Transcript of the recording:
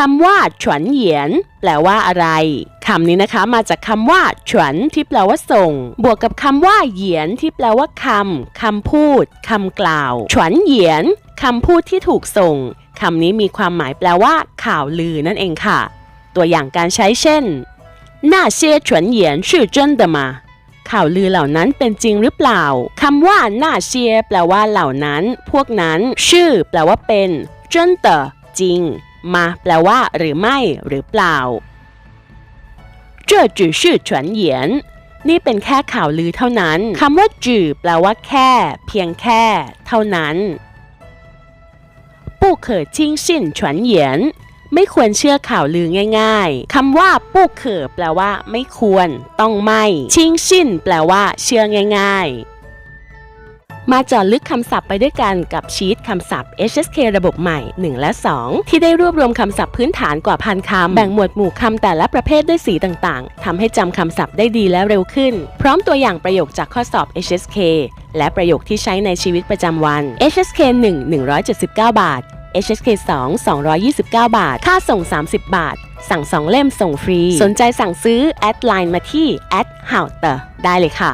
คำว่าฉวนเหยียน แปลว่าอะไร คำนี้นะคะมาจากคำว่าฉวนที่แปลว่าส่ง บวกกับคำว่าเหยียนที่แปลว่าคำ คำพูด คำกล่าวฉวนเหยียน คำพูดที่ถูกส่ง คำนี้มีความหมายแปลว่า ข่าวลือนั่นเองค่ะ ตัวอย่างการใช้เช่น那些传言是真的吗ข่าวลือเหล่านั้นเป็นจริงหรือเปล่า คำว่าหน้าเชียแปลว่าเหล่านั้น พวกนั้น ชื่อ แปลว่าเป็น真的จริง มา แปลว่า หรือไม่ หรือเปล่า这只是传言นี่เป็นแค่ข่าวลือเท่านั้น คำว่าจื่อแปลว่าแค่ เพียงแค่ เท่านั้น不可轻信传言ไม่ควรเชื่อข่าวลือง่าย ๆ คำว่าปู้เขอแปลว่า ไม่ควร ต้องไม่ ชิงชินแปลว่า เชื่อง่าย ๆ มาจาะลึกคำศัพท์ไปด้วยกันกับชีตคำศัพท์ HSK ระบบใหม่ 1 และ 2 ที่ได้รวบรวมคำศัพท์พื้นฐานกว่าพันคำ แบ่งหมวดหมู่คำแต่ละประเภทด้วยสีต่างๆทำให้จำคำศัพท์ได้ดีและเร็วขึ้น พร้อมตัวอย่างประโยคจากข้อสอบ HSK และประโยคที่ใช้ในชีวิตประจำวัน HSK 1 179 บาท HSK 2 229 บาท ค่าส่ง 30 บาท สั่ง 2 เล่มส่งฟรี สนใจสั่งซื้อ แอดไลน์มาที่ h o w t e ได้เลยค่ะ